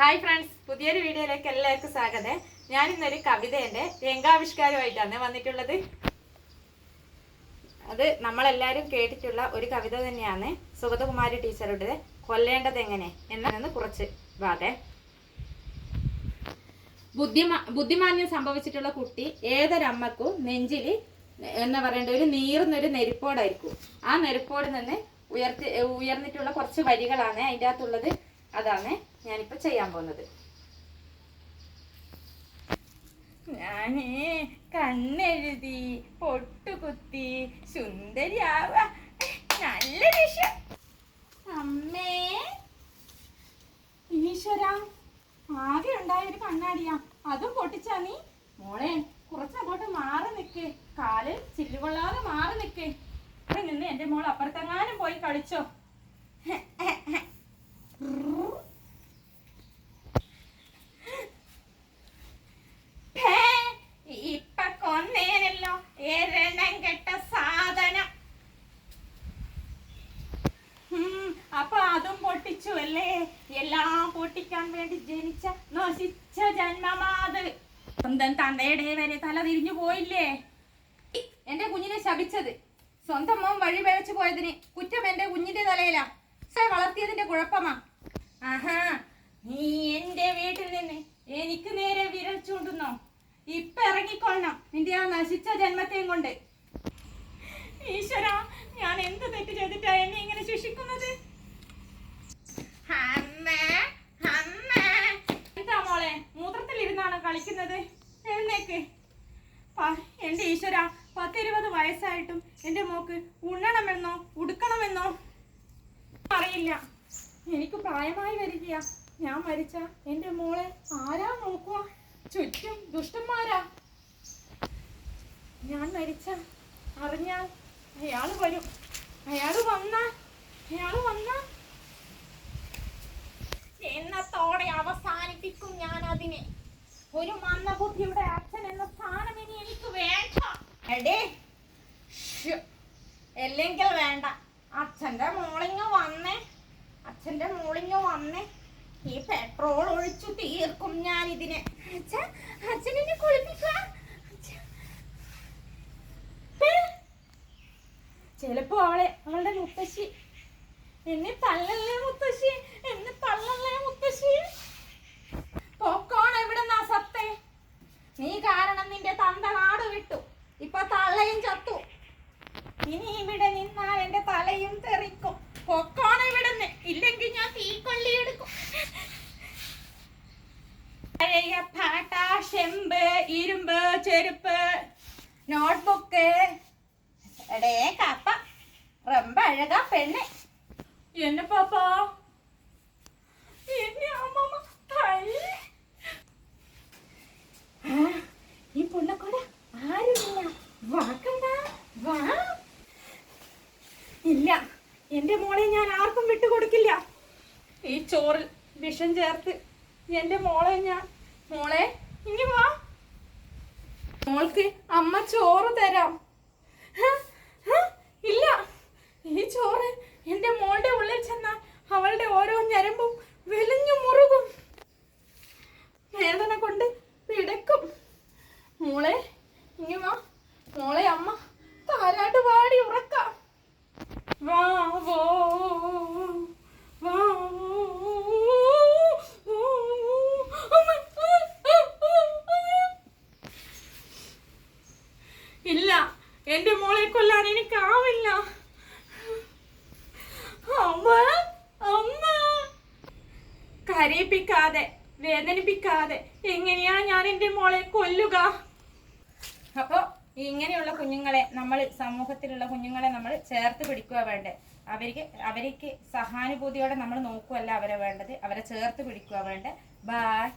Hi friends പുതിയൊരു വീഡിയോയിലേക്ക് എല്ലാവർക്കും സ്വാഗതം. ഞാൻ ഇന്നൊരു കവിതയുടെ രംഗാവിഷ്കാരമായിട്ടാണ് വന്നിട്ടുള്ളത്. അത് നമ്മളെല്ലാവരും കേട്ടിട്ടുള്ള ഒരു കവിത തന്നെയാണ്. സുഗതകുമാരി ടീച്ചറുടെ കൊല്ലേണ്ടത് എങ്ങനെ? എന്നാണെന്ന് കുറച്ച് ഭാഗേ ബുദ്ധിമാ ബുദ്ധിമാന്യം സംഭവിച്ചിട്ടുള്ള കുട്ടി ഏതൊരമ്മക്കും നെഞ്ചിൽ എന്ന് പറയേണ്ട ഒരു നീറുന്നൊരു നെരുപ്പോടായിരിക്കും. ആ നെരുപ്പോട് നിന്ന് ഉയർത്തി ഉയർന്നിട്ടുള്ള കുറച്ച് വരികളാണ് അതിന്റെ അകത്തുള്ളത്. അതാണ് ഞാനിപ്പോൾ ചെയ്യാൻ പോകുന്നത്. ഞാൻ കണ്ണെഴുതി പൊട്ടുകുത്തി സുന്ദരിയാവ. നല്ല വിഷയം. അമ്മേ. ഈശ്വര ആകെ ഉണ്ടായൊരു കണ്ണാടിയാ. അതും പൊട്ടിച്ചാ നീ? മോളെ കുറച്ചങ്ങോട്ട് മാറി നിക്ക്. കാലിൽ ചില്ലുകൊള്ളാതെ മാറി നിക്ക്. അവിടെ നിന്ന് എന്റെ മോൾ അപ്പുറത്തെങ്ങാനും പോയി കളിച്ചോ. അപ്പൊ അതും പൊട്ടിച്ചു അല്ലേ? എല്ലാം പൊട്ടിക്കാൻ വേണ്ടി ജനിച്ച നശിച്ച ജന്മമാത്. സ്വന്തം തന്തയുടെ വരെ തല തിരിഞ്ഞു പോയില്ലേ? എന്റെ കുഞ്ഞിനെ ശപിച്ചത്. സ്വന്തം മോൻ വഴി പിഴച്ചു പോയതിന് കുറ്റം എന്റെ കുഞ്ഞിന്റെ തലയിലാ. വളർത്തിയതിന്റെ കുഴപ്പമാ. ആഹാ നീ എന്റെ വീട്ടിൽ നിന്ന് എനിക്ക് നേരെ വിരൽ ചൂണ്ടുന്നോ? ഇപ്പൊ ഇറങ്ങിക്കൊള്ളണം നിന്റെ ആ നശിച്ച ജന്മത്തെയും കൊണ്ട്. ഈശ്വര ഞാൻ എന്ത് തെറ്റ് ചെയ്തിട്ടാ എന്നെ ഇങ്ങനെ ശിക്ഷിക്കുന്നത്. എന്താ മോളെ മൂത്രത്തിലിരുന്നാണോ കളിക്കുന്നത്? എഴുന്നേക്ക്. എന്റെ ഈശ്വര പത്തിരുപത് വയസ്സായിട്ടും എന്റെ മോക്ക് ഉണ്ണണമെന്നോ ഉടുക്കണമെന്നോ അറിയില്ല എനിക്ക് പ്രായമായി വരികയാ. ഞാൻ മരിച്ച എന്റെ മോളെ ആരാ നോക്കുക ചുറ്റും ദുഷ്ടന്മാരാ. ഞാൻ മരിച്ച അറിഞ്ഞാൽ അയാൾ വരും. അയാൾ വന്നാൽ അയാൾ വന്നാൽ എന്നത്തോടെ അവസാനിപ്പിക്കും ഞാൻ അതിനെ. ഒരു മന്ദബുദ്ധിയുടെ അച്ഛൻ എന്ന സ്ഥാനം ഇനി എനിക്ക് വേണ്ട. എടേ. അല്ലെങ്കിൽ വേണ്ട. അച്ഛന്റെ മോളിങ് വന്നേ. അച്ഛന്റെ മോളിങ് വന്നേ. ഈ പെട്രോൾ ഒഴിച്ചു തീർക്കും ഞാൻ ഇതിനെ അച്ഛനെ കുളിപ്പിക്കാം. ചിലപ്പോ അവളെ അവളുടെ മുത്തശ്ശി. എന്നെ തല്ലല്ലേ മുത്തശ്ശി? പഴയ പാട്ട ഷെമ്പ് ഇരുമ്പ് ചെരുപ്പ് നോട്ട്ബുക്ക് എടേ കപ്പ ரொம்ப അഴകാ പെണ്ണ് എന്നെ പാപ്പാ എന്നെ അമ്മമ്മ തല്ലി ആ, ഈ പുള്ളക്കൂടെ ആരുമില്ല വാക്കണ്ട വാ ഇല്ല എന്റെ മോളെ ഞാൻ ആർക്കും വിട്ടുകൊടുക്കില്ല ഈ ചോറിൽ വിഷം ചേർത്ത് എന്റെ മോളെ ഞാൻ മോളെ ഇനി വാ. മോൾക്ക് അമ്മ ചോറ് തരാം? ഇല്ല. ഈ ചോറ് എന്റെ മോളുടെ ഉള്ളിൽ ചെന്നാൽ അവളുടെ ഓരോ ഞരമ്പും വെലിഞ്ഞു മുറുകും. വേദന കൊണ്ട് പിടക്കും മോളെ ഇനി വാ മോളെ അമ്മ താരാട്ട് പാടി ഉറക്കാം വാ വോ വാ ഇല്ല എന്റെ മോളെ കൊല്ലാൻ എനിക്കാവില്ല അമ്മ അമ്മ. കരയിപ്പിക്കാതെ വേദനിപ്പിക്കാതെ എങ്ങനെയാ ഞാൻ എന്റെ മോളെ കൊല്ലുക? അപ്പൊ ഇങ്ങനെയുള്ള കുഞ്ഞുങ്ങളെ നമ്മൾ സമൂഹത്തിലുള്ള കുഞ്ഞുങ്ങളെ നമ്മൾ ചേർത്ത് പിടിക്കുക വേണ്ടേ? അവർക്ക് അവർക്ക് സഹാനുഭൂതിയോടെ നമ്മൾ നോക്കുകയല്ല അവരെ വേണ്ടത്. അവരെ ചേർത്ത് പിടിക്കുക വേണ്ടേ? ബായ്